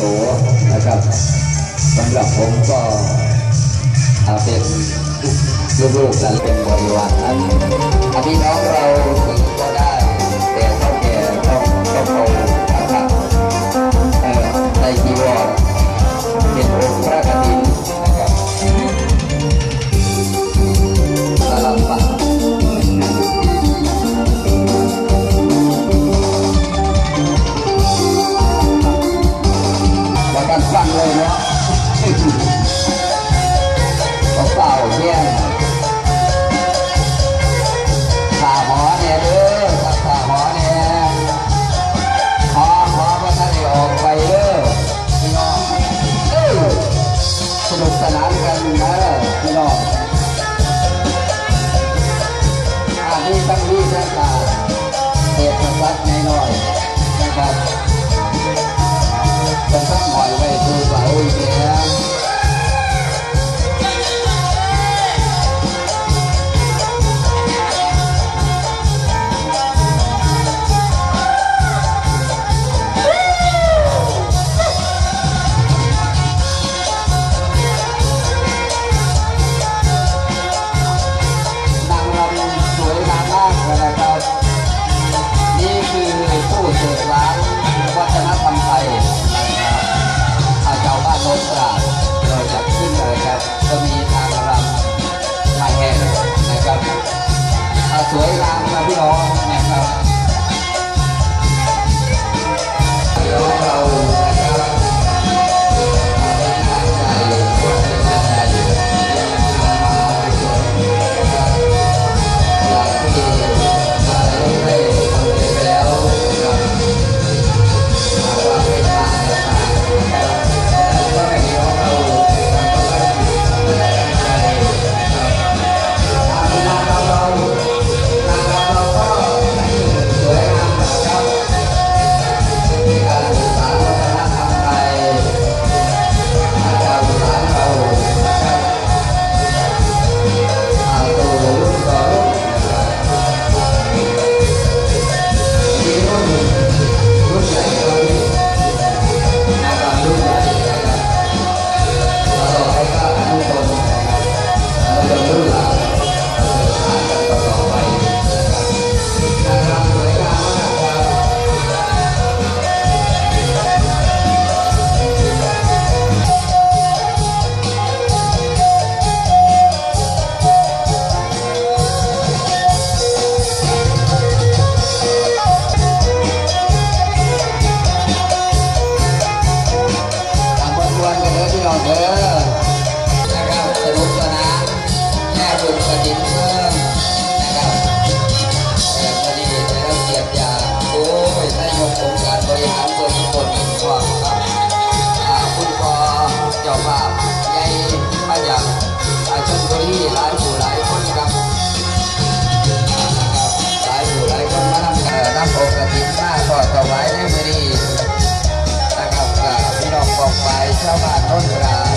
โถนะครับสำหรับผมก็เป็นลูกๆหลานเป็นบริวารอันนี้น้องเราถึงก็ได้ life. ชาวบ้านต้นเวลา